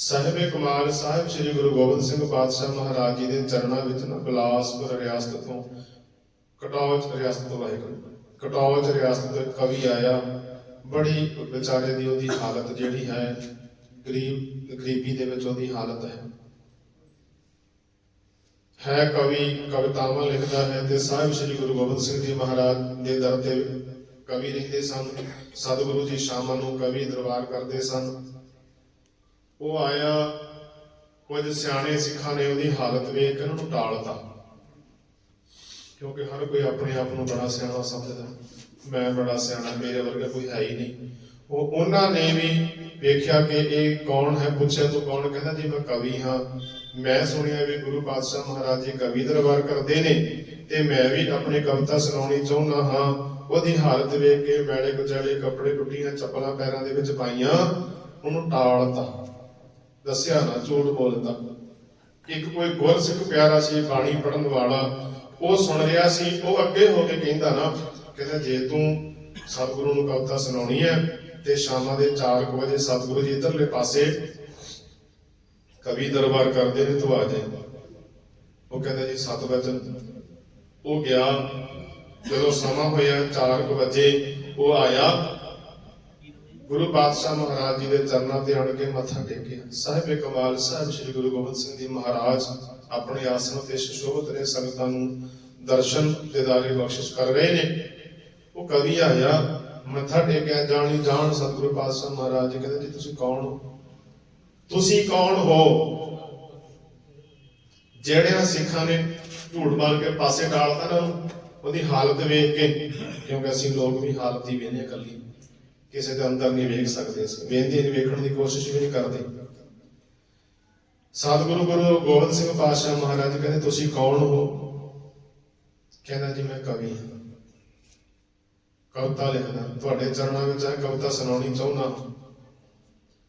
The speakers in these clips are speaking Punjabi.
ਸਾਹਿਬੇ ਕਮਾਲ ਸਾਹਿਬ ਸ੍ਰੀ ਗੁਰੂ ਗੋਬਿੰਦ ਸਿੰਘ ਪਾਤਸ਼ਾਹ ਮਹਾਰਾਜ ਜੀ ਦੇ ਚਰਨਾਂ ਵਿੱਚ ਨਾ ਬਿਲਾਸਪੁਰ ਰਿਆਸਤ ਤੋਂ ਕਟੌਚ ਰਿਆਸਤ ਤੋਂ ਵਾਹਿਗੁਰੂ ਕਟੌਜ ਰਿਆਸਤ ਤੋਂ ਕਵੀ ਆਇਆ। ਬੜੀ ਵਿਚਾਰੇ ਦੀ ਉਹਦੀ ਹਾਲਤ ਜਿਹੜੀ ਹੈ, ਗਰੀਬ, ਗਰੀਬੀ ਦੇ ਵਿੱਚ ਉਹਦੀ ਹਾਲਤ ਹੈ। ਹੈ ਕਵੀ, ਕਵਿਤਾਵਾਂ ਲਿਖਦਾ ਹੈ ਤੇ ਸਾਹਿਬ ਸ੍ਰੀ ਗੁਰੂ ਗੋਬਿੰਦ ਸਿੰਘ ਜੀ ਮਹਾਰਾਜ ਦੇ ਦਰ ਤੇ ਕਵੀ ਲਿਖਦੇ ਸਨ। ਸਤਿਗੁਰੂ ਜੀ ਸ਼ਾਮਾਂ ਨੂੰ ਕਵੀ ਦਰਬਾਰ ਕਰਦੇ ਸਨ। ਉਹ ਆਇਆ, ਕੁਝ ਸਿਆਣੇ ਸਿੱਖਾਂ ਨੇ ਉਹਦੀ ਹਾਲਤ ਵੇਖ ਕੇ ਉਹਨੂੰ ਟਾਲਤਾ। ਕਿਉਂਕਿ ਹਰ ਕੋਈ ਆਪਣੇ ਆਪ ਨੂੰ ਬੜਾ ਸਿਆਣਾ ਸਮਝਦਾ। ਮੈਂ ਬੜਾ ਸਿਆਣਾ, ਮੇਰੇ ਵਰਗਾ ਕੋਈ ਹੈ ਹੀ ਨਹੀਂ। ਉਹ ਉਹਨਾਂ ਨੇ ਵੀ ਵੇਖਿਆ ਕਿ ਇਹ ਕੌਣ ਹੈ, ਪੁੱਛਿਆ ਤੂੰ ਕੌਣ? ਕਹਿੰਦਾ, ਜੀ, ਮੈਂ ਕਵੀ ਹਾਂ। ਮੈਂ ਸੁਣਿਆ ਵੀ ਗੁਰੂ ਪਾਤਸ਼ਾਹ ਮਹਾਰਾਜ ਜੀ ਕਵੀ ਦਰਬਾਰ ਕਰਦੇ ਨੇ ਤੇ ਮੈਂ ਵੀ ਆਪਣੀ ਕਵਿਤਾ ਸੁਣਾਉਣੀ ਚਾਹੁੰਦਾ ਹਾਂ। ਉਹਦੀ ਹਾਲਤ ਵੇਖ ਕੇ ਮੈਲੇ ਕੁਚਲੇ ਕੱਪੜੇ ਟੁੱਟੀਆਂ ਚੱਪਲਾਂ ਪੈਰਾਂ ਦੇ ਵਿੱਚ ਪਾਈਆਂ, ਉਹਨੂੰ ਟਾਲਤਾ। ਦੱਸਿਆ ਨਾ ਝੂਠ ਬੋਲਦਾ। ਇੱਕ ਕੋਈ ਗੁਰਸਿੱਖ ਪਿਆਰਾ ਸੀ, ਬਾਣੀ ਪੜਨ ਵਾਲਾ, ਉਹ ਸੁਣ ਰਿਹਾ ਸੀ, ਉਹ ਅੱਗੇ ਹੋ ਕੇ ਕਹਿੰਦਾ ਨਾ, ਕਹਿੰਦਾ ਜੇ ਤੂੰ ਸਤਿਗੁਰੂ ਨੂੰ ਕਵਿਤਾ ਸੁਣਾਉਣੀ ਹੈ ਤੇ ਸ਼ਾਮਾਂ ਦੇ 4 ਵਜੇ ਸਤਿਗੁਰੂ ਜੀ ਇਧਰਲੇ ਪਾਸੇ ਕਵੀ ਦਰਬਾਰ ਕਰਦੇ ਨੇ, ਤੂੰ ਆ ਜਾ। ਉਹ ਕਹਿੰਦਾ ਜੀ 7 ਵਜੇ ਉਹ ਗਿਆ। ਜਦੋਂ ਸਮਾਂ ਹੋਇਆ 4 ਵਜੇ, ਉਹ ਆਇਆ। ਗੁਰੂ ਪਾਤਸ਼ਾਹ ਮਹਾਰਾਜ ਜੀ ਦੇ ਚਰਨਾਂ ਤੇ ਅਣ ਕੇ ਮੱਥਾ ਟੇਕਿਆ। ਸਾਹਿਬੇ ਕਮਾਲ ਸਾਹਿਬ, ਸ੍ਰੀ ਗੁਰੂ ਗੋਬਿੰਦ ਸਿੰਘ ਜੀ ਮਹਾਰਾਜ ਆਪਣੇ ਆਸਣ ਤੇ ਸ਼ੋਭਤ ਨੇ ਸੰਗਤਾਂ ਨੂੰ ਦਰਸ਼ਨ ਦਿਦਾਰੇ ਬਖਸ਼ਿਸ਼ ਕਰ ਰਹੇ ਨੇ। ਉਹ ਕਵੀ ਆਇਆ, ਮੱਥਾ ਟੇਕਿਆ, ਜਾਣੀ ਜਾਣ ਸਤਿਗੁਰੂ ਪਾਤਸ਼ਾਹ ਮਹਾਰਾਜ ਜੀ ਕਹਿੰਦੇ ਜੀ, ਤੁਸੀਂ ਕੌਣ ਹੋ? ਤੁਸੀਂ ਕੌਣ ਹੋ? ਜਿਹੜਿਆਂ ਸਿੱਖਾਂ ਨੇ ਝੂਠ ਮਾਰ ਕੇ ਪਾਸੇ ਡਾਲਤਾ ਨਾ ਉਹਦੀ ਹਾਲਤ ਵੇਖ ਕੇ, ਕਿਉਂਕਿ ਅਸੀਂ ਲੋਕ ਵੀ ਹਾਲਤ ਹੀ ਵੇਖਦੇ ਹਾਂ ਇਕੱਲੀ। ਕਿਸੇ ਦੇ ਅੰਦਰ ਨਹੀਂ ਵੇਖ ਸਕਦੇ ਅਸੀਂ। ਵੇਖਦੇ ਨਹੀਂ ਵੇਖਣ ਦੀ ਕੋਸ਼ਿਸ਼ ਵੀ ਨਹੀਂ ਕਰਦੇ। ਸਤਿਗੁਰੂ ਗੁਰੂ ਗੋਬਿੰਦ ਸਿੰਘ ਪਾਤਸ਼ਾਹ ਮਹਾਰਾਜ ਕਹਿੰਦੇ, ਤੁਸੀਂ ਕੌਣ ਹੋ? ਕਹਿੰਦਾ ਜੀ, ਮੈਂ ਕਵੀ ਹਾਂ। ਕਵਿਤਾ ਲਿਖਦਾ, ਤੁਹਾਡੇ ਚਰਨਾਂ ਵਿੱਚ ਆ ਕਵਿਤਾ ਸੁਣਾਉਣੀ ਚਾਹੁੰਦਾ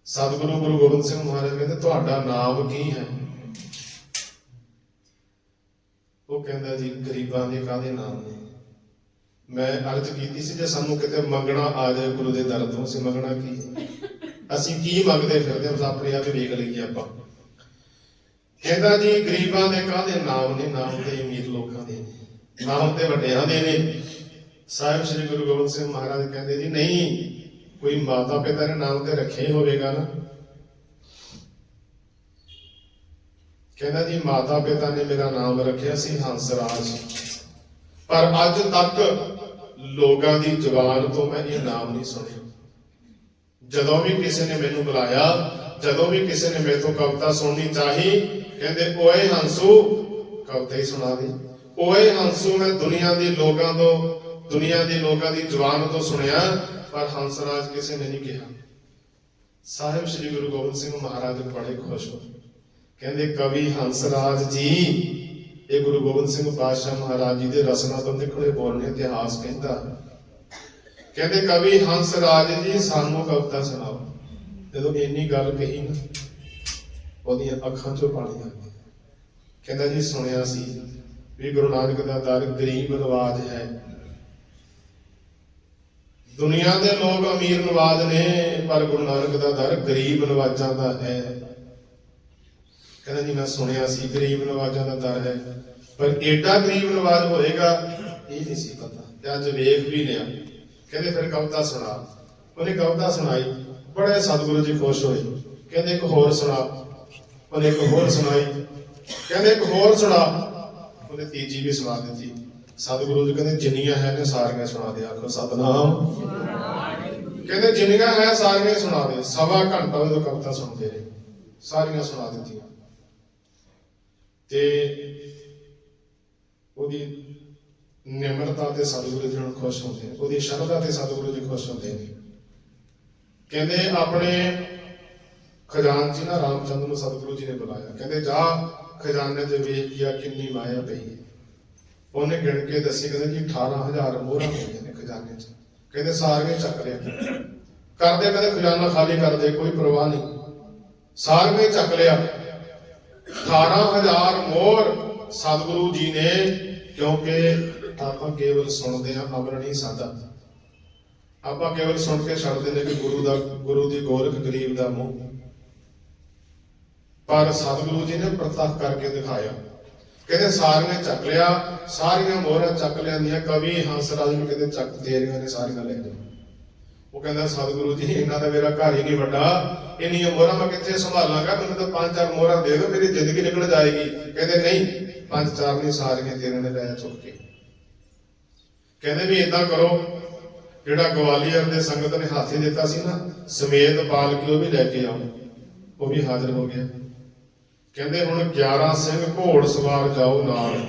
ਸਤਿਗੁਰੂ ਗੁਰੂ ਗੋਬਿੰਦ ਸਿੰਘ ਮਹਾਰਾਜ ਕਹਿੰਦੇ, ਤੁਹਾਡਾ ਨਾਮ ਕੀ ਹੈ? ਉਹ ਕਹਿੰਦਾ ਜੀ, ਗਰੀਬਾਂ ਦੇ ਕਾਹਦੇ ਨਾਮ ਨੇ? ਮੈਂ ਅਰਜ਼ ਕੀਤੀ ਸੀ ਜੇ ਸਾਨੂੰ ਕਿਤੇ ਮੰਗਣਾ ਆ ਜਾਏ ਗੁਰੂ ਦੇ ਦਰ ਤੋਂ। ਅਸੀਂ ਮੰਗਣਾ ਕੀ? ਅਸੀਂ ਕੀ ਮੰਗਦੇ ਫਿਰਦੇ ਹਾਂ? ਆਪਣੇ ਆਪ ਵੇਖ ਲਈਏ ਆਪਾਂ। ਕਹਿੰਦਾ ਜੀ, ਗਰੀਬਾਂ ਦੇ ਕਾਹਦੇ ਨਾਮ ਨੇ? ਨਾਮ ਤੇ ਅਮੀਰ ਲੋਕਾਂ ਦੇ ਨੇ। ਨਾਮ ਤੇ ਵੱਡਿਆਂ ਦੇ ਨੇ। ਸਾਹਿਬ ਸ੍ਰੀ ਗੁਰੂ ਗੋਬਿੰਦ ਸਿੰਘ ਮਹਾਰਾਜ ਕਹਿੰਦੇ ਜੀ, ਨਹੀਂ, ਕੋਈ ਮਾਤਾ ਪਿਤਾ ਨੇ ਨਾਮ ਤੇ ਰੱਖਿਆ ਹੀ ਹੋਵੇਗਾ ਨਾ। ਕਹਿੰਦਾ ਜੀ ਮਾਤਾ ਪਿਤਾ ਨੇ ਮੇਰਾ ਨਾਮ ਰੱਖਿਆ ਸੀ ਹੰਸਰਾਜ ਪਰ ਅੱਜ ਤੱਕ ਲੋਕਾਂ ਦੀ ਜ਼ੁਬਾਨ ਤੋਂ ਮੈਂ ਇਹ ਨਾਮ ਨਹੀਂ ਸੁਣਿਆ। ਜਦੋਂ ਵੀ ਕਿਸੇ ਨੇ ਮੈਨੂੰ ਬੁਲਾਇਆ, ਜਦੋਂ ਵੀ ਕਿਸੇ ਨੇ ਮੇਰੇ ਤੋਂ ਕਵਿਤਾ ਸੁਣਨੀ ਚਾਹੀ, ਕਹਿੰਦੇ, ਓਏ ਹੰਸੂ, ਕਵਿਤਾ ਹੀ ਸੁਣਾ ਦੇ। ਓਏ ਹੰਸੂ, ਮੈਂ ਦੁਨੀਆ ਦੀ ਲੋਕਾਂ ਤੋਂ, ਦੁਨੀਆ ਦੇ ਲੋਕਾਂ ਦੀ ਜ਼ੁਬਾਨ ਤੋਂ ਸੁਣਿਆ, ਪਰ ਹੰਸਰਾਜ ਕਿਸੇ ਨੇ ਨਹੀਂ ਕਿਹਾ। ਸਾਹਿਬ ਸ੍ਰੀ ਗੁਰੂ ਗੋਬਿੰਦ ਸਿੰਘ ਮਹਾਰਾਜ ਬੜੇ ਖੁਸ਼ ਹੋਏ। ਕਹਿੰਦੇ, ਕਵੀ ਹੰਸਰਾਜ ਜੀ ਇਹ ਗੁਰੂ ਗੋਬਿੰਦ ਸਿੰਘ ਪਾਤਸ਼ਾਹ ਮਹਾਰਾਜ ਜੀ ਦੇ ਰਸਨਾ ਤੋਂ ਨਿਕਲੇ ਬੋਲ ਨੇ ਇਤਿਹਾਸ ਕਹਿੰਦਾ। ਕਹਿੰਦੇ, ਕਵੀ ਹੰਸ ਰਾਜ ਜੀ, ਸਾਨੂੰ ਕਵਿਤਾ ਸੁਣਾਓ। ਜਦੋਂ ਇੰਨੀ ਗੱਲ ਕਹੀ ਨਾ, ਉਹਦੀਆਂ ਅੱਖਾਂ 'ਚੋਂ ਪਾਣੀ ਆ ਗਿਆ। ਕਹਿੰਦਾ ਜੀ, ਸੁਣਿਆ ਸੀ ਵੀ ਗੁਰੂ ਨਾਨਕ ਦਾ ਦਰ ਗਰੀਬ ਨਵਾਜ ਹੈ। ਦੁਨੀਆ ਦੇ ਲੋਕ ਅਮੀਰ ਨਵਾਜ ਨੇ, ਪਰ ਗੁਰੂ ਨਾਨਕ ਦਾ ਦਰ ਗਰੀਬ ਨਵਾਜਾਂ ਦਾ ਹੈ। ਕਹਿੰਦਾ ਜੀ ਮੈਂ ਸੁਣਿਆ ਸੀ, ਗਰੀਬ ਨਵਾਜਾਂ ਦਾ ਦਰ ਹੈ। ਪਰ ਏਡਾ ਗਰੀਬ ਨਵਾਜ ਹੋਏਗਾ, ਇਹ ਨਹੀਂ ਸੀ ਪਤਾ। ਤੇ ਅੱਜ ਵੇਖ ਵੀ ਲਿਆ। ਕਹਿੰਦੇ ਫਿਰ ਕਵਿਤਾ ਸੁਣਾ। ਉਹਨੇ ਕਵਿਤਾ ਸੁਣਾਈ, ਬੜੇ ਸਤਿਗੁਰੂ ਜੀ ਖੁਸ਼ ਹੋਏ। ਕਹਿੰਦੇ ਇੱਕ ਹੋਰ ਸੁਣਾ। ਉਹਨੇ ਇੱਕ ਹੋਰ ਸੁਣਾਈ। ਕਹਿੰਦੇ ਇੱਕ ਹੋਰ ਸੁਣਾ। ਉਹਨੇ ਤੀਜੀ ਵੀ ਸੁਣਾ ਦਿੱਤੀ। ਸਤਿਗੁਰੂ ਜੀ ਕਹਿੰਦੇ, ਜਿੰਨੀਆਂ ਹੈ ਨੇ ਸਾਰੀਆਂ ਸੁਣਾ ਦੇ। ਆਖੋ, ਸਤਨਾਮ। ਕਹਿੰਦੇ, ਜਿੰਨੀਆਂ ਹੈ ਸਾਰੀਆਂ ਸੁਣਾ ਦੇ। ਸਵਾ ਘੰਟਾ ਉਹ ਕਵਿਤਾ ਸੁਣਦੇ ਰਹੇ। ਸਾਰੀਆਂ ਸੁਣਾ ਦਿੱਤੀਆਂ। ਤੇ ਉਹਦੀ ਨਿਮਰਤਾ ਤੇ ਸਤਿਗੁਰੂ ਜੀ ਨੂੰ ਖੁਸ਼ ਹੁੰਦੇ ਨੇ, ਉਹਦੀ ਸ਼ਰਧਾ ਤੇ ਸਤਿਗੁਰੂ ਜੀ ਖੁਸ਼ ਹੁੰਦੇ ਨੇ। ਕਹਿੰਦੇ ਆਪਣੇ ਖਜ਼ਾਨਚੀ ਨਾ ਰਾਮਚੰਦਰ ਨੂੰ ਸਤਿਗੁਰੂ ਜੀ ਨੇ ਬੁਲਾਇਆ। ਕਹਿੰਦੇ, ਜਾ, ਖਜ਼ਾਨੇ ਤੇ ਵੇਖ ਗਿਆ ਕਿੰਨੀ ਮਾਇਆ ਪਈ ਹੈ। ਉਹਨੇ ਗਿਣ ਕੇ ਦੱਸੀ, ਕਹਿੰਦੇ ਜੀ 18000 ਮੋਹਰਾਂ ਹੋਈਆਂ ਨੇ ਖਜ਼ਾਨੇ 'ਚ। ਕਹਿੰਦੇ, ਸਾਰੀਆਂ ਚੱਕ ਲਿਆ। ਕਰਦੇ, ਕਹਿੰਦੇ, ਖਜ਼ਾਨਾ ਖਾਲੀ ਕਰਦੇ, ਕੋਈ ਪਰਵਾਹ ਨਹੀਂ। ਸਾਰੀਆਂ ਚੱਕ ਲਿਆ। 18000 ਮੋਹਰ ਸਤਿਗੁਰੂ ਜੀ ਨੇ, ਕਿਉਂਕਿ ਆਪਾਂ ਕੇਵਲ ਸੁਣਦੇ ਹਾਂ, ਅਮਰ ਨਹੀਂ ਸਾਦਾ ਆਪਾਂ ਕੇਵਲ ਸੁਣ ਕੇ ਛੱਡਦੇ ਨੇ ਕਿ ਗੁਰੂ ਦਾ, ਗੁਰੂ ਦੀ ਗੋਰਖ ਗਰੀਬ ਦਾ ਮੂੰਹ। ਪਰ ਸਤਿਗੁਰੂ ਜੀ ਨੇ ਪ੍ਰਤੱਖ ਕਰਕੇ ਦਿਖਾਇਆ। ਕਹਿੰਦੇ ਸਾਰੀਆਂ ਚੱਕ ਲਿਆ, ਸਾਰੀਆਂ ਮੋਹਰਾਂ ਚੱਕ ਲਿਆਂਦੀਆਂ, ਕਵੀ ਹੰਸ ਰਾਜ ਨੂੰ ਕਹਿੰਦੇ ਚੱਕ ਦੇ ਰਹੀਆਂ ਨੇ ਸਾਰੀਆਂ ਲੈ ਜਾ ਉਹ ਕਹਿੰਦਾ, ਸਤਿਗੁਰੂ ਜੀ, ਇਹਨਾਂ ਦਾ ਮੇਰਾ ਘਰ ਹੀ ਨਹੀਂ ਵੱਡਾ। ਇੰਨੀਆਂ ਮੋਹਰਾਂ ਮੈਂ ਕਿੱਥੇ ਸੰਭਾਲਾਂਗਾ? ਮੈਨੂੰ ਤਾਂ ਪੰਜ ਚਾਰ ਮੋਹਰਾਂ ਦੇ ਦਿਓ, ਮੇਰੀ ਜ਼ਿੰਦਗੀ ਨਿਕਲ ਜਾਏਗੀ। ਕਹਿੰਦੇ, ਨਹੀਂ, ਪੰਜ ਚਾਰ ਨਹੀਂ, ਸਾਰੀਆਂ ਤੇਰੇ ਨੇ ਲੈ ਚੁੱਕ ਕੇ। ਕਹਿੰਦੇ ਵੀ ਇਦਾਂ ਕਰੋ, ਜਿਹੜਾ ਗਵਾਲੀਅਰ ਦੇ ਸੰਗਤ ਨੇ ਹਾਥੀ ਦਿੱਤਾ ਸੀ ਨਾ, ਸਮੇਤ ਪਾਲਕੀ ਉਹ ਵੀ ਲੈ ਕੇ ਆਓ। ਉਹ ਵੀ ਹਾਜ਼ਰ ਹੋ ਗਿਆ। ਕਹਿੰਦੇ, ਹੁਣ 11 ਸਿੰਘ ਘੋੜ ਸਵਾਰ ਜਾਓ ਨਾਲ।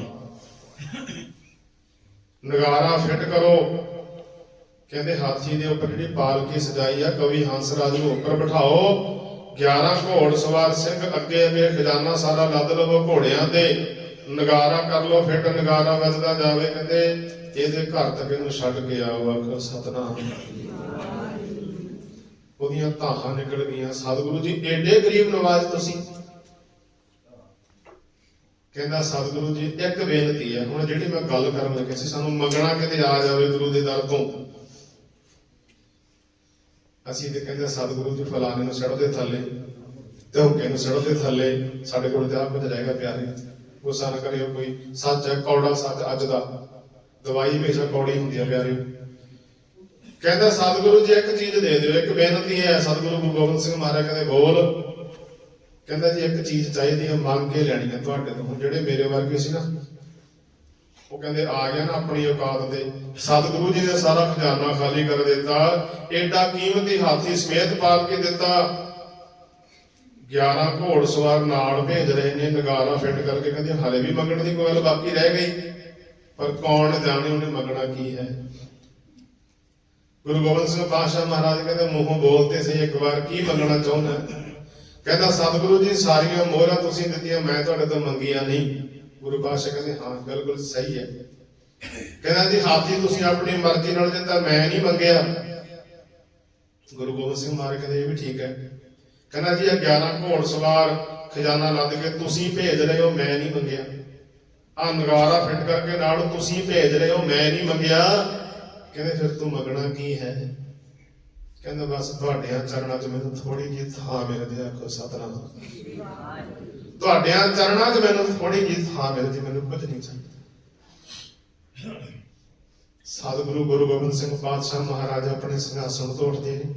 ਨਗਾਰਾ ਫਿੱਟ ਕਰੋ ਕਹਿੰਦੇ ਹਾਥੀ ਦੇ ਉੱਪਰ ਜਿਹੜੀ ਪਾਲਕੀ ਸਜਾਈ ਆ, ਕਵੀ ਹੰਸ ਰਾਜ ਨੂੰ ਉੱਪਰ ਬਿਠਾਓ। 11 ਘੋੜ ਸਵਾਰ ਸਿੰਘ ਅੱਗੇ ਅੱਗੇ ਖਜ਼ਾਨਾ ਸਾਰਾ ਲੱਦ ਲਵੋ ਘੋੜਿਆਂ ਤੇ। ਨਗਾਰਾ ਕਰ ਲਓ ਫਿੱਟ ਨਗਾਰਾ ਵੱਜਦਾ ਜਾਵੇ ਕਹਿੰਦੇ, ਇਹਦੇ ਘਰ ਤੱਕ ਇਹਨੂੰ ਛੱਡ ਕੇ ਆਓ ਆਖੋ ਸਤਨਾਮ। ਉਹਦੀਆਂ ਧਾਹਾਂ ਨਿਕਲ ਗਈਆਂ। ਸਤਿਗੁਰੂ ਜੀ, ਏਡੇ ਗਰੀਬ ਨਵਾਜ਼ ਤੁਸੀਂ। ਕਹਿੰਦਾ ਸਤਿਗੁਰੂ ਜੀ, ਇੱਕ ਬੇਨਤੀ ਹੈ ਹੁਣ ਜਿਹੜੀ ਮੈਂ ਗੱਲ ਕਰਨ ਲੱਗਾ ਸੀ, ਸਾਨੂੰ ਮੰਗਣਾ ਕਿਤੇ ਆ ਜਾਵੇ ਗੁਰੂ ਦੇ ਦਰ ਤੋਂ। ਅਸੀਂ ਤੇ ਕਹਿੰਦੇ ਸਤਿਗੁਰੂ ਜੀ ਫਲਾਣੇ ਨੂੰ ਸੜੋ ਦੇ ਥੱਲੇ ਤੇ ਹੁਕੇ ਨੂੰ ਸੜੋ ਦੇ ਥੱਲੇ। ਸਾਡੇ ਕੋਲ ਤੇ ਆਪ ਜਾਏਗਾ ਪਿਆਰੇ। ਗੁੱਸਾ ਨਾ ਕਰਿਓ ਕੋਈ। ਸੱਚ ਹੈ, ਕੌੜਾ ਸੱਚ ਅੱਜ ਦਾ। ਦਵਾਈ ਹਮੇਸ਼ਾ ਕੌੜੀ ਹੁੰਦੀ ਹੈ ਪਿਆਰੇ। ਕਹਿੰਦਾ ਸਤਿਗੁਰੂ ਜੀ, ਇੱਕ ਚੀਜ਼ ਦੇ ਦਿਓ। ਇੱਕ ਬੇਨਤੀ ਹੈ, ਸਤਿਗੁਰੂ ਗੁਰੂ ਗੋਬਿੰਦ ਸਿੰਘ ਮਹਾਰਾਜ ਕਹਿੰਦੇ, ਬੋਲ। ਕਹਿੰਦਾ ਜੀ, ਇੱਕ ਚੀਜ਼ ਚਾਹੀਦੀ ਹੈ, ਮੰਗ ਕੇ ਲੈਣੀ ਹੈ ਤੁਹਾਡੇ ਤੋਂ। ਹੁਣ ਜਿਹੜੇ ਮੇਰੇ ਵਰਗੇ ਸੀ ਨਾ ਉਹ ਕਹਿੰਦੇ, ਆ ਗਿਆ ਨਾ ਆਪਣੀ ਔਕਾਤ ਤੇ। ਸਤਿਗੁਰੂ ਜੀ ਨੇ ਸਾਰਾ ਖਜ਼ਾਨਾ ਖਾਲੀ ਕਰ ਦਿੱਤਾ। ਏਡਾ ਕੀਮਤੀ ਹਾਥੀ ਸਮੇਤ ਪਾਲ ਕੇ ਦਿੱਤਾ? 11 ਘੋੜ ਸਵਾਰ ਨਾਲ ਭੇਜ ਰਹੇ ਨੇ, ਨਗਾਰਾ ਫਿੱਟ ਕਰਕੇ ਕਹਿੰਦੇ, ਹਲੇ ਵੀ ਮੰਗਣ ਦੀ ਕੋਈ ਗੱਲ ਬਾਕੀ ਰਹਿ ਗਈ। ਪਰ ਕੌਣ ਜਾਣੇ ਉਹਨੇ ਮੰਗਣਾ ਕੀ ਹੈ? ਗੁਰੂ ਗੋਬਿੰਦ ਸਿੰਘ ਪਾਤਸ਼ਾਹ ਮਹਾਰਾਜ ਕਹਿੰਦੇ, ਮੂੰਹੋਂ ਬੋਲਤੇ ਸੀ ਇੱਕ ਵਾਰ ਕੀ ਮੰਗਣਾ ਚਾਹੁੰਦਾ? ਕਹਿੰਦਾ, ਸਤਿਗੁਰੂ ਜੀ, ਸਾਰੀਆਂ ਮੋਹਰਾਂ ਤੁਸੀਂ ਦਿੱਤੀਆਂ, ਮੈਂ ਤੁਹਾਡੇ ਤੋਂ ਮੰਗੀਆਂ ਨਹੀਂ। ਗੁਰੂ ਪਾਤਸ਼ਾਹ ਕਹਿੰਦੇ, ਹਾਂ, ਬਿਲਕੁਲ ਸਹੀ ਹੈ। ਕਹਿੰਦਾ, ਜੀ ਹਾਥੀ ਤੁਸੀਂ ਆਪਣੀ ਮਰਜ਼ੀ ਨਾਲ ਦਿੱਤਾ, ਮੈਂ ਨਹੀਂ ਮੰਗਿਆ। ਗੁਰੂ ਗੋਬਿੰਦ ਸਿੰਘ ਮਹਾਰਾਜ ਕਹਿੰਦੇ, ਇਹ ਵੀ ਠੀਕ ਹੈ। ਕਹਿੰਦਾ, ਜੀ ਇਹ 11 ਘੋੜ ਸਵਾਰ ਖਜ਼ਾਨਾ ਲੱਦ ਕੇ ਤੁਸੀਂ ਭੇਜ ਰਹੇ ਹੋ, ਮੈਂ ਨਹੀਂ ਮੰਗਿਆ। ਆ ਨਗਾਰਾ ਫਿੱਟ ਕਰਕੇ ਨਾਲ ਤੁਸੀਂ ਭੇਜ ਰਹੇ ਹੋ, ਮੈਂ ਨਹੀਂ ਮੰਗਿਆ। ਕਹਿੰਦੇ, ਫਿਰ ਤੂੰ ਮੰਗਣਾ ਕੀ ਹੈ? ਕਹਿੰਦਾ, ਬਸ ਤੁਹਾਡਿਆਂ ਚਰਨਾਂ 'ਚ ਮੈਨੂੰ ਥੋੜੀ ਜਿਹੀ ਥਾਂ ਮਿਲ ਜੇ ਆਖੋ ਸਤਨਾਮ। ਤੁਹਾਡਿਆਂ ਚਰਨਾਂ 'ਚ ਮੈਨੂੰ ਥੋੜੀ ਜਿਹੀ ਥਾਂ ਮਿਲ ਜੇ ਮੈਨੂੰ ਕੁਝ ਨਹੀਂ ਚਾਹੀਦਾ। ਸਤਿਗੁਰੂ ਗੁਰੂ ਗੋਬਿੰਦ ਸਿੰਘ ਪਾਤਸ਼ਾਹ ਮਹਾਰਾਜ ਆਪਣੇ ਸਿੰਘਾਸਣ ਤੋਂ ਉੱਠਦੇ ਨੇ।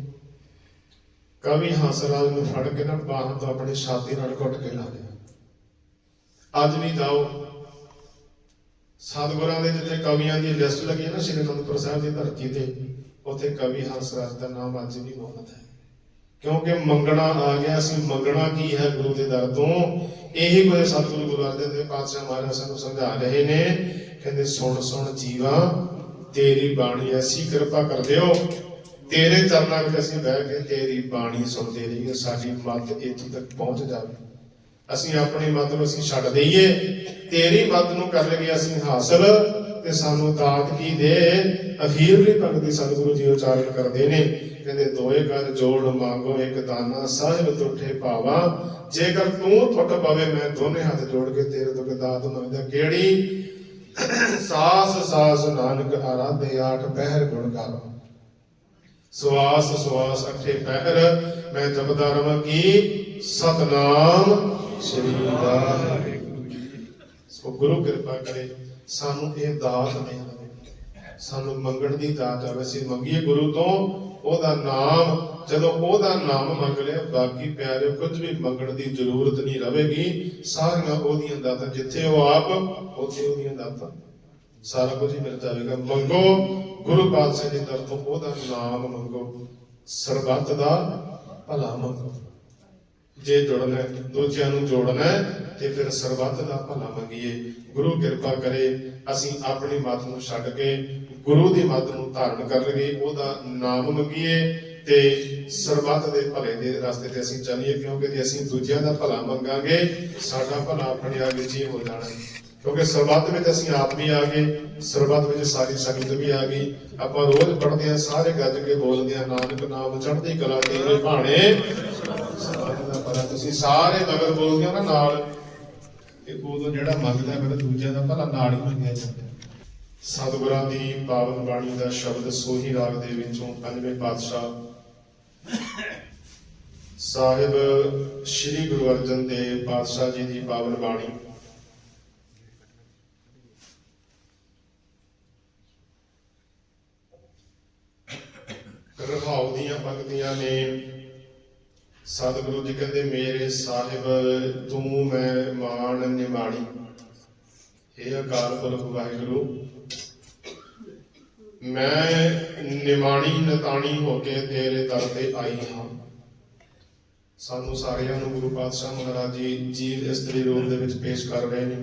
ਕਵੀ ਹੰਸਰਾਜ ਨੂੰ ਫੜ ਕੇ ਨਾ ਬਾਹਾਂ ਤੋਂ ਆਪਣੀ ਛਾਤੀ ਨਾਲ ਘੁੱਟ ਕੇ ਲਾ ਲਿਆ ਅੱਜ ਵੀ ਜਾਓ। ਸਤਿਗੁਰਾਂ ਦੇ ਜਿੱਥੇ ਕਵੀਆਂ ਦੀ ਲਿਸਟ ਲੱਗੀ ਹੈ ਨਾ, ਸ਼੍ਰੀ ਅਨੰਦਪੁਰ ਸਾਹਿਬ ਦੀ ਧਰਤੀ ਤੇ, ਉੱਥੇ ਕਵੀ ਹੰਸਰਾਜ ਦਾ ਨਾਮ ਅੱਜ ਵੀ ਬਹੁਤ ਹੈ। ਕਿਉਂਕਿ ਮੰਗਣਾ ਆ ਗਿਆ ਸੀ, ਮੰਗਣਾ ਕੀ ਹੈ ਗੁਰੂ ਦੇ ਦਰ ਤੋਂ? ਇਹੀ ਕੋਈ ਸਤਿਗੁਰੂ ਗੁਰੂ ਅਰਜਨ ਦੇਵ ਪਾਤਸ਼ਾਹ ਮਹਾਰਾਜ ਸਾਨੂੰ ਸਮਝਾ ਰਹੇ ਨੇ, ਕਹਿੰਦੇ, ਸੁਣ ਸੁਣ ਜੀਵਾ, ਤੇਰੀ ਬਾਣੀ ਐਸੀ ਕਿਰਪਾ ਕਰ ਦਿਓ ਤੇਰੇ ਚਰਨਾਂ ਵਿੱਚ ਅਸੀਂ ਬਹਿ ਕੇ ਤੇਰੀ ਬਾਣੀ ਸੁਣਦੇ ਰਹੀਏ, ਸਾਡੀ ਮੱਤ ਇੱਥੇ ਤੱਕ ਪਹੁੰਚ ਜਾਵੇ। ਅਸੀਂ ਆਪਣੀ ਮੱਤ ਨੂੰ ਅਸੀਂ ਛੱਡ ਦਈਏ। ਤੇਰੀ ਮੱਤ ਨੂੰ ਕਰ ਲਈਏ ਅਸੀਂ ਹਾਸਲ ਤੇ ਸਾਨੂੰ ਦਾਤ ਕੀ ਦੇ? ਅਖੀਰਲੀ ਭਗਤੀ ਸਤਿਗੁਰੂ ਜੀ ਉਚਾਰਨ ਕਰਦੇ ਨੇ। ਕਹਿੰਦੇ ਦੋਏ ਕਰ ਜੋੜ ਮੰਗੋ ਇੱਕ ਦਾਨਾ, ਸਾਹਿਬ ਤੁਠੇ ਪਾਵਾ। ਜੇਕਰ ਤੂੰ ਟੁੱਟ ਪਵੇ, ਮੈਂ ਦੋਨੇ ਹੱਥ ਜੋੜ ਕੇ ਤੇਰੇ ਤੋਂ ਦਾਤ ਮੰਗਦਾ। ਕਿਹੜੀ? ਸਾਸ ਸਾਸ ਨਾਨਕ ਆਰਾਧੇ ਆਠ, ਪਹਿਰ ਗੁਣ ਗਾਵਾ ਸਵਾਸ ਸਵਾਸ ਅਠੇ ਪਹਿਰ, ਮੈਂ ਜਪਦਾ ਰਵਾਂ ਕੀ ਸਤਨਾਮ ਸ੍ਰੀ ਵਾਹਿਗੁਰੂ ਸੋ ਗੁਰੂ ਕਿਰਪਾ ਕਰੇ, ਸਾਨੂੰ ਇਹ ਦਾਤ ਦੇ ਸਾਨੂੰ ਮੰਗਣ ਦੀ ਦਾਤ ਆਵੇ ਅਸੀਂ ਮੰਗੀਏ ਗੁਰੂ ਤੋਂ ਉਹਦਾ ਨਾਮ, ਜਦੋਂ ਉਹਦਾ ਨਾਮ ਮੰਗ ਲਿਆ, ਬਾਕੀ ਪਿਆਰੇ ਕੁਝ ਵੀ ਮੰਗਣ ਦੀ ਜ਼ਰੂਰਤ ਨਹੀਂ ਰਹੇਗੀ। ਸਾਰੀਆਂ ਉਹਦੀਆਂ ਦਾਤਾਂ ਜਿੱਥੇ ਉਹ ਆਪ, ਉੱਥੇ ਉਹਦੀਆਂ ਦਾਤਾਂ। ਸਾਰਾ ਕੁਝ ਹੀ ਮਿਲ ਜਾਵੇਗਾ ਮੰਗੋ, ਗੁਰੂ ਪਾਤਸ਼ਾਹ ਜੀ ਦਰ ਤੋਂ ਉਹਦਾ ਨਾਮ ਮੰਗੋ। ਸਰਬੱਤ ਦਾ ਭਲਾ ਮੰਗੋ। ਜੇ ਜੁੜਨਾ ਦੂਜਿਆਂ ਨੂੰ ਜੋੜਨਾ ਤੇ ਫਿਰ ਸਰਬੱਤ ਦਾ ਭਲਾ ਮੰਗੀਏ। ਗੁਰੂ ਕਿਰਪਾ ਕਰੇ, ਅਸੀਂ ਆਪਣੀ ਮੱਤ ਨੂੰ ਛੱਡ ਕੇ ਗੁਰੂ ਦੀ ਮੱਤ ਨੂੰ ਧਾਰਨ ਕਰ ਲਈਏ, ਉਹਦਾ ਨਾਮ ਮੰਗੀਏ ਤੇ ਸਰਬੱਤ ਦੇ ਭਲੇ ਦੇ ਰਸਤੇ ਤੇ ਅਸੀਂ ਚੱਲੀਏ, ਕਿਉਂਕਿ ਜੇ ਅਸੀਂ ਦੂਜਿਆਂ ਦਾ ਭਲਾ ਮੰਗਾਂਗੇ, ਸਾਡਾ ਭਲਾ ਆਪਣੇ ਆਪ ਵਿੱਚ ਹੀ ਹੋ ਜਾਣਾ ਕਿਉਂਕਿ ਸਰਬੱਤ ਵਿੱਚ ਅਸੀਂ ਆਪ ਵੀ ਆ ਗਏ, ਸਰਬੱਤ ਵਿੱਚ ਸਾਰੀ ਸੰਗਤ ਵੀ ਆ ਗਈ। ਆਪਾਂ ਰੋਜ਼ ਪੜ੍ਹਦੇ ਆ ਸਾਰੇ ਗੱਜ ਕੇ ਬੋਲਦੇ ਆ ਨਾਨਕ ਨਾਮ ਚੜ੍ਹਦੀ ਕਲਾ ਤੇਰੇ ਭਾਣੇ ਸਮਾਜ ਦਾ ਭਲਾ ਤੁਸੀਂ ਸਾਰੇ ਮਗਰ ਬੋਲਦੇ ਹੋ ਨਾ ਨਾਲ। ਇਹ ਉਦੋਂ ਜਿਹੜਾ ਮੰਗਦਾ, ਫਿਰ ਦੂਜਿਆਂ ਦਾ ਭਲਾ ਨਾਲ ਹੀ ਮੰਗਿਆ ਜਾਂਦਾ। ਸਤਿਗੁਰਾਂ ਦੀ ਪਾਵਨ ਬਾਣੀ ਦਾ ਸ਼ਬਦ ਸੋਹੀ ਰਾਗ ਦੇ ਵਿੱਚੋਂ ਪੰਜਵੇਂ ਪਾਤਸ਼ਾਹ। ਸਾਹਿਬ, ਸ੍ਰੀ ਗੁਰੂ ਅਰਜਨ ਦੇਵ ਪਾਤਸ਼ਾਹ ਜੀ ਦੀ ਪਾਵਨ ਬਾਣੀ। ਰਹਾਉ ਦੀਆਂ ਪੰਕਤੀਆਂ ਨੇ। ਸਤਿਗੁਰੂ ਜੀ ਕਹਿੰਦੇ, ਮੇਰੇ ਸਾਹਿਬ, ਤੂੰ ਮੈਂ ਮਾਣ ਨਿਮਾਣੀ। ਇਹ ਅਕਾਲ ਪੁਰਖ ਵਾਹਿਗੁਰੂ, ਮੈਂ ਨਿਮਾਣੀ ਨਤਾਣੀ ਹੋ ਕੇ ਤੇਰੇ ਦਰ ਤੇ ਆਈ ਹਾਂ। ਸਾਨੂੰ ਸਾਰਿਆਂ ਨੂੰ ਗੁਰੂ ਪਾਤਸ਼ਾਹ ਮਹਾਰਾਜ ਜੀ ਜੀਵ ਇਸਤਰੀ ਰੂਪ ਦੇ ਵਿੱਚ ਪੇਸ਼ ਕਰ ਰਹੇ ਨੇ।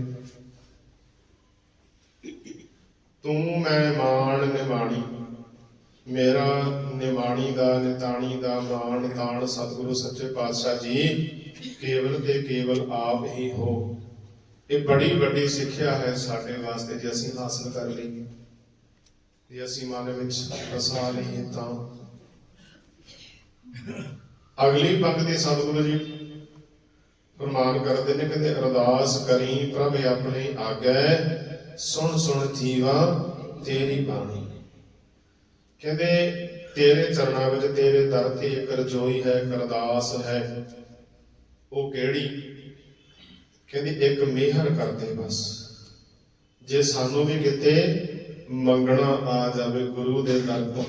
ਤੂੰ ਮੈਂ ਮਾਣ ਨਿਮਾਣੀ, ਮੇਰਾ ਨਿਮਾਣੀ ਦਾ, ਨਿਤਾਣੀ ਦਾ ਮਾਣ ਤਾਣ ਸਤਿਗੁਰੂ ਸੱਚੇ ਪਾਤਸ਼ਾਹ ਜੀ, ਕੇਵਲ ਤੇ ਕੇਵਲ ਆਪ ਹੀ ਹੋ। ਇਹ ਬੜੀ ਵੱਡੀ ਸਿੱਖਿਆ ਹੈ ਸਾਡੇ ਵਾਸਤੇ ਜੇ ਅਸੀਂ ਹਾਸਲ ਕਰ ਲਈਏ। ਜੇ ਅਸੀਂ ਮਨ ਵਿੱਚ ਵਸਾ ਲਈਏ ਤਾਂ। ਅਗਲੀ ਪੰਕਤੀ ਸਤਿਗੁਰੂ ਜੀ ਫਰਮਾਨ ਕਰਦੇ ਨੇ ਕਹਿੰਦੇ ਅਰਦਾਸ ਕਰੀ, ਪ੍ਰਭ ਆਪਣੇ ਆਗੈ ਸੁਣ ਸੁਣ ਜੀਵਾ, ਤੇਰੀ ਬਾਣੀ। ਕਹਿੰਦੇ, ਤੇਰੇ ਚਰਨਾਂ ਵਿੱਚ ਤੇਰੇ ਦਰ ਤੇ ਇੱਕ ਰਜੋਈ ਹੈ, ਇੱਕ ਅਰਦਾਸ ਹੈ। ਉਹ ਕਿਹੜੀ? ਕਹਿੰਦੀ, ਇੱਕ ਮਿਹਰ ਕਰਦੇ ਬਸ। ਜੇ ਸਾਨੂੰ ਵੀ ਕਿਤੇ ਮੰਗਣਾ ਆ ਜਾਵੇ ਗੁਰੂ ਦੇ ਦਰ ਤੋਂ